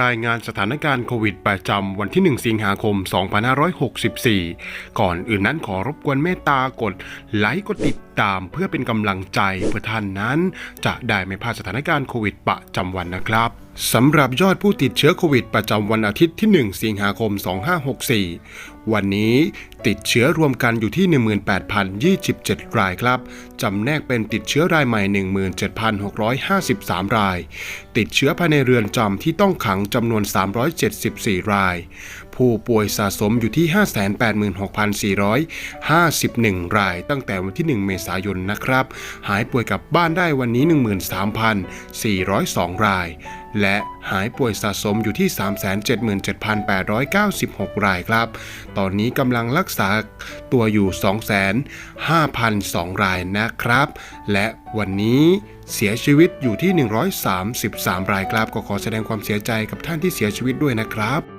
รายงานสถานการณ์โควิดประจำวันที่ 1 สิงหาคม 2564 ก่อนอื่นนั้นขอรบกวนเมตตากดไลค์กดติด ตามเพื่อเป็นกำลังใจเพื่อท่านนั้น จะได้ไม่พลาดสถานการณ์โควิดประจำวันนะครับสำหรับยอดผู้ติดเชื้อโควิดประจำวันอาทิตย์ที่ 1 สิงหาคม 2564 วันนี้ติดเชื้อรวมกันอยู่ที่ 18,027 รายครับ จำแนกเป็นติดเชื้อรายใหม่ 17,653 ราย ติดเชื้อภายในเรือนจำที่ต้องขังจำนวน 374 ราย ผู้ป่วยสะสมอยู่ที่ 586,451 ราย ตั้งแต่วันที่ 1 เมษายนนะครับ หายป่วยกลับบ้านได้วันนี้ 13,402 ราย และหายป่วยสะสมอยู่ที่ 377,896 รายครับ ตอนนี้กำลังรักษาตัวอยู่ 205,002 รายนะครับ และวันนี้เสียชีวิตอยู่ที่ 133 รายครับก็ขอแสดงความเสียใจกับท่านที่เสียชีวิตด้วยนะครับ